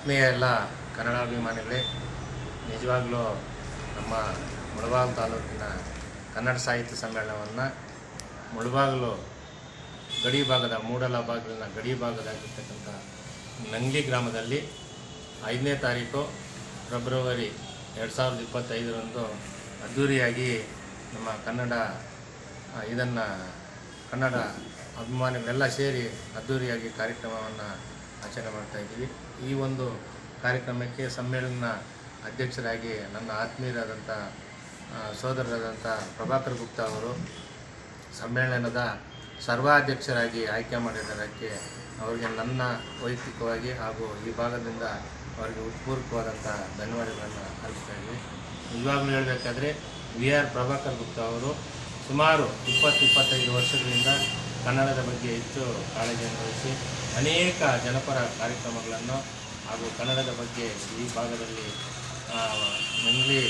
ಆತ್ಮೀಯ ಎಲ್ಲ ಕನ್ನಡಾಭಿಮಾನಿಗಳೇ, ನಿಜವಾಗ್ಲೂ ನಮ್ಮ ಮುಳಬಾಗಿಲು ತಾಲೂಕಿನ ಕನ್ನಡ ಸಾಹಿತ್ಯ ಸಮ್ಮೇಳನವನ್ನು ಮುಳಬಾಗಿಲು ಗಡಿ ಭಾಗದ, ಮೂಡಲ ಬಾಗಿಲಿನ ಗಡಿ ಭಾಗದಾಗಿರ್ತಕ್ಕಂಥ ನಂಗ್ಲಿ ಗ್ರಾಮದಲ್ಲಿ ಐದನೇ ತಾರೀಕು ಫೆಬ್ರವರಿ ಎರಡು ಸಾವಿರದ ಇಪ್ಪತ್ತೈದರಂದು ಅದ್ಧೂರಿಯಾಗಿ ನಮ್ಮ ಕನ್ನಡ ಇದನ್ನು ಕನ್ನಡ ಅಭಿಮಾನಿಗಳೆಲ್ಲ ಸೇರಿ ಅದ್ಧೂರಿಯಾಗಿ ಕಾರ್ಯಕ್ರಮವನ್ನು ಆಚರಣೆ ಮಾಡ್ತಾ ಇದ್ದೀವಿ. ಈ ಒಂದು ಕಾರ್ಯಕ್ರಮಕ್ಕೆ ಸಮ್ಮೇಳನ ಅಧ್ಯಕ್ಷರಾಗಿ ನನ್ನ ಆತ್ಮೀಯರಾದಂಥ ಸೋದರರಾದಂಥ ಪ್ರಭಾಕರ್ ಗುಪ್ತಾ ಅವರು ಸಮ್ಮೇಳನದ ಸರ್ವಾಧ್ಯಕ್ಷರಾಗಿ ಆಯ್ಕೆ ಮಾಡಿದ್ದಕ್ಕೆ ಅವರಿಗೆ ನನ್ನ ವೈಯಕ್ತಿಕವಾಗಿ ಹಾಗೂ ಈ ಭಾಗದಿಂದ ಅವರಿಗೆ ಉತ್ಪೂರ್ವಕವಾದಂಥ ಧನ್ಯವಾದಗಳನ್ನು ಅರ್ಪಿಸ್ತಾ ಇದ್ದೀವಿ ನಿಜವಾಗ್ಲೂ ಹೇಳಬೇಕಾದ್ರೆ ವಿ ಆರ್ ಪ್ರಭಾಕರ್ ಗುಪ್ತಾ ಅವರು ಸುಮಾರು ಇಪ್ಪತ್ತು ಇಪ್ಪತ್ತೈದು ವರ್ಷಗಳಿಂದ ಕನ್ನಡದ ಬಗ್ಗೆ ಹೆಚ್ಚು ಕಾಳಜಿಯನ್ನು ವಹಿಸಿ ಅನೇಕ ಜನಪರ ಕಾರ್ಯಕ್ರಮಗಳನ್ನು ಹಾಗೂ ಕನ್ನಡದ ಬಗ್ಗೆ ಈ ಭಾಗದಲ್ಲಿ ಮಂಗ್ಲಿ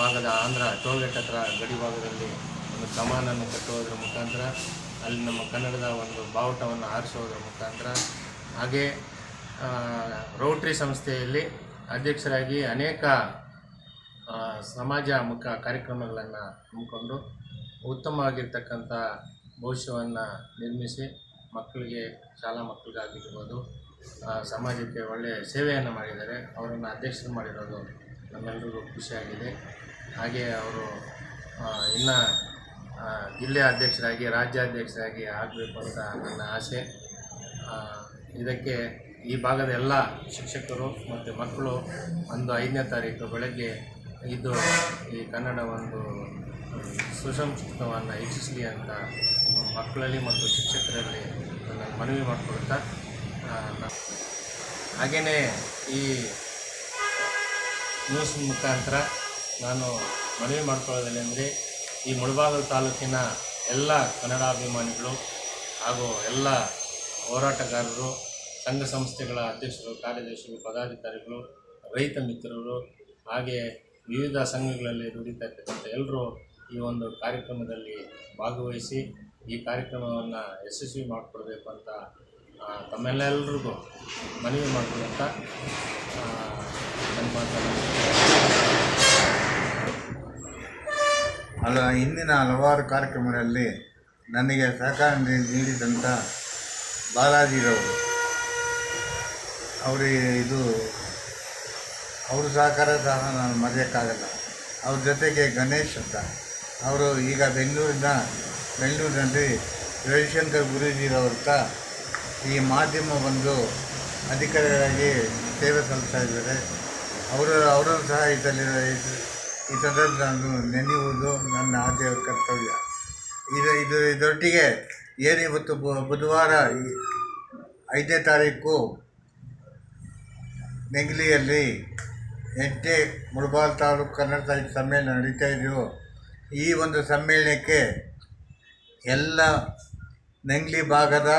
ಭಾಗದ ಆಂಧ್ರ ಟೋಲ್ಗೇಟ್ ಹತ್ರ ಗಡಿ ಭಾಗದಲ್ಲಿ ಒಂದು ಕಮಾನನ್ನು ಕಟ್ಟುವುದರ ಮುಖಾಂತರ, ಅಲ್ಲಿ ನಮ್ಮ ಕನ್ನಡದ ಒಂದು ಬಾವುಟವನ್ನು ಆರಿಸುವುದರ ಮುಖಾಂತರ, ಹಾಗೆ ರೋಟ್ರಿ ಸಂಸ್ಥೆಯಲ್ಲಿ ಅಧ್ಯಕ್ಷರಾಗಿ ಅನೇಕ ಸಮಾಜ ಮುಖ ಕಾರ್ಯಕ್ರಮಗಳನ್ನು ಹಮ್ಮಿಕೊಂಡು ಉತ್ತಮವಾಗಿರ್ತಕ್ಕಂಥ ಭವಿಷ್ಯವನ್ನು ನಿರ್ಮಿಸಿ ಮಕ್ಕಳಿಗೆ, ಶಾಲಾ ಮಕ್ಕಳಿಗಾಗಿರ್ಬೋದು ಸಮಾಜಕ್ಕೆ ಒಳ್ಳೆಯ ಸೇವೆಯನ್ನು ಮಾಡಿದ್ದಾರೆ. ಅವರನ್ನು ಅಧ್ಯಕ್ಷರು ಮಾಡಿರೋದು ನಮ್ಮೆಲ್ಲರಿಗೂ ಖುಷಿಯಾಗಿದೆ ಹಾಗೆ ಅವರು ಇನ್ನು ಜಿಲ್ಲೆ ಅಧ್ಯಕ್ಷರಾಗಿ ರಾಜ್ಯಾಧ್ಯಕ್ಷರಾಗಿ ಆಗಬೇಕು ಅಂತ ನನ್ನ ಆಸೆ. ಇದಕ್ಕೆ ಈ ಭಾಗದ ಎಲ್ಲ ಶಿಕ್ಷಕರು ಮತ್ತು ಮಕ್ಕಳು ಒಂದು ಐದನೇ ತಾರೀಕು ಬೆಳಗ್ಗೆ ಇದು ಈ ಕನ್ನಡ ಒಂದು ಸುಸಂಸ್ಕೃತವನ್ನು ಹೆಚ್ಚಿಸಲಿ ಅಂತ ಮಕ್ಕಳಲ್ಲಿ ಮತ್ತು ಶಿಕ್ಷಕರಲ್ಲಿ ನಾನು ಮನವಿ ನ- ಹಾಗೆಯೇ ಈ ನ್ಯೂಸ್ ಮುಖಾಂತರ ನಾನು ಮನವಿ ಮಾಡ್ಕೊಳ್ಳೋದೇನೆಂದರೆ ಈ ಮುಳಬಾಗಿಲು ತಾಲೂಕಿನ ಎಲ್ಲ ಕನ್ನಡಾಭಿಮಾನಿಗಳು ಹಾಗೂ ಎಲ್ಲ ಹೋರಾಟಗಾರರು, ಸಂಘ ಸಂಸ್ಥೆಗಳ ಅಧ್ಯಕ್ಷರು, ಕಾರ್ಯದರ್ಶಿಗಳು, ಪದಾಧಿಕಾರಿಗಳು, ರೈತ ಮಿತ್ರರು ಹಾಗೆ ವಿವಿಧ ಸಂಘಗಳಲ್ಲಿ ದುಡಿತಾ ಇರ್ತಕ್ಕಂಥ ಎಲ್ಲರೂ ಈ ಒಂದು ಕಾರ್ಯಕ್ರಮದಲ್ಲಿ ಭಾಗವಹಿಸಿ ಈ ಕಾರ್ಯಕ್ರಮವನ್ನು ಯಶಸ್ವಿ ಮಾಡಿಕೊಡ್ಬೇಕು ಅಂತ ತಮ್ಮೆಲ್ಲರಿಗೂ ಮನವಿ ಮಾಡಿಕೊಡುವಂತ ನನ್ನ ಅಲ್ಲ, ಇಂದಿನ ಹಲವಾರು ಕಾರ್ಯಕ್ರಮಗಳಲ್ಲಿ ನನಗೆ ಸಹಕಾರ ನೀಡಿದಂಥ ಬಾಲಾಜಿರವರು ಅವರಿಗೆ ಇದು, ಅವ್ರ ಸಹಕಾರ ಸಹ ನಾನು ಮರೆಯೋಕ್ಕಾಗಲ್ಲ. ಅವ್ರ ಜೊತೆಗೆ ಗಣೇಶ್ ಅಂತ. ಅವರು ಈಗ ಬೆಂಗಳೂರಿನ, ಬೆಂಗಳೂರಿನಲ್ಲಿ ರವಿಶಂಕರ್ ಗುರೂಜಿರವ್ರ ಈ ಮಾಧ್ಯಮ ಬಂದು ಅಧಿಕಾರಿಗಳಾಗಿ ಸೇವೆ ಸಲ್ಲಿಸ್ತಾ ಇದ್ದಾರೆ. ಅವರು ಅವರನ್ನು ಸಹ ಇದರಲ್ಲಿ ಈ ಸಂದರ್ಭ ನಾನು ನೆನೆಯುವುದು ನನ್ನ ಆದ್ಯ ಕರ್ತವ್ಯ. ಇದು ಇದು, ಇದರೊಟ್ಟಿಗೆ ಏನು ಬುಧವಾರ ಐದನೇ ತಾರೀಕು ನೆಂಗ್ಲಿಯಲ್ಲಿ ಎಂಟೇ ಮುಳಬಾಲ್ ತಾಲೂಕು ಕನ್ನಡ ಸಾಹಿತ್ಯ ಸಮ್ಮೇಳನ ನಡೀತಾ ಇದೆಯೋ ಈ ಒಂದು ಸಮ್ಮೇಳನಕ್ಕೆ ಎಲ್ಲ ನಂಗ್ಲಿ ಭಾಗದ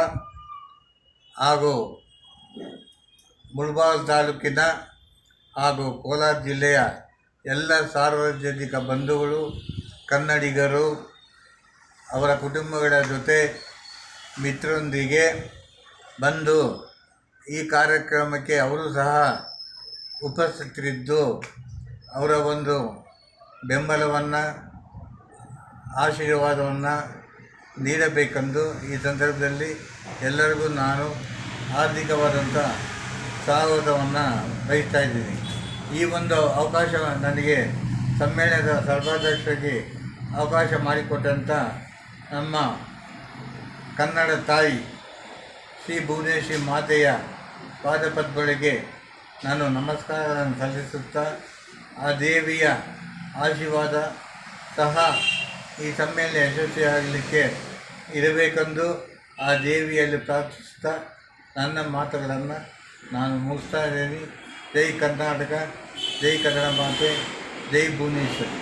ಹಾಗೂ ಮುಳ್ಬಾಲ್ ತಾಲೂಕಿನ ಹಾಗೂ ಕೋಲಾರ ಜಿಲ್ಲೆಯ ಎಲ್ಲ ಸಾರ್ವಜನಿಕ ಬಂಧುಗಳು, ಕನ್ನಡಿಗರು, ಅವರ ಕುಟುಂಬಗಳ ಜೊತೆ ಮಿತ್ರರೊಂದಿಗೆ ಬಂದು ಈ ಕಾರ್ಯಕ್ರಮಕ್ಕೆ ಅವರು ಸಹ ಉಪಸ್ಥಿತರಿದ್ದು, ಅವರ ಒಂದು ಬೆಂಬಲವನ್ನು ಆಶೀರ್ವಾದವನ್ನು ನೀಡಬೇಕೆಂದು ಈ ಸಂದರ್ಭದಲ್ಲಿ ಎಲ್ಲರಿಗೂ ನಾನು ಆರ್ಥಿಕವಾದಂಥ ಸ್ವಾಗತವನ್ನು ಬಯಸ್ತಾ ಇದ್ದೀನಿ. ಈ ಒಂದು ಅವಕಾಶ ನನಗೆ ಸಮ್ಮೇಳನದ ಸರ್ವಾಧ್ಯಕ್ಷರಿಗೆ ಅವಕಾಶ ಮಾಡಿಕೊಟ್ಟಂಥ ನಮ್ಮ ಕನ್ನಡ ತಾಯಿ ಶ್ರೀ ಭುವನೇಶ್ವರಿ ಮಾತೆಯ ಪಾದಪದ್ಮಗಳಿಗೆ ನಾನು ನಮಸ್ಕಾರಗಳನ್ನು ಸಲ್ಲಿಸುತ್ತಾ, ಆ ದೇವಿಯ ಆಶೀರ್ವಾದ ಸಹ ಈ ಸಮ್ಮೇಳನ ಯಶಸ್ವಿಯಾಗಲಿಕ್ಕೆ ಇರಬೇಕೆಂದು ಆ ದೇವಿಯಲ್ಲಿ ಪ್ರಾರ್ಥಿಸುತ್ತಾ ನನ್ನ ಮಾತುಗಳನ್ನು ನಾನು ಮುಗಿಸ್ತಾ ಇದ್ದೀನಿ. ಜೈ ಕರ್ನಾಟಕ, ಜೈ ಕನ್ನಡ ಮಾತೆ, ಜೈ ಭುವನೇಶ್ವರಿ.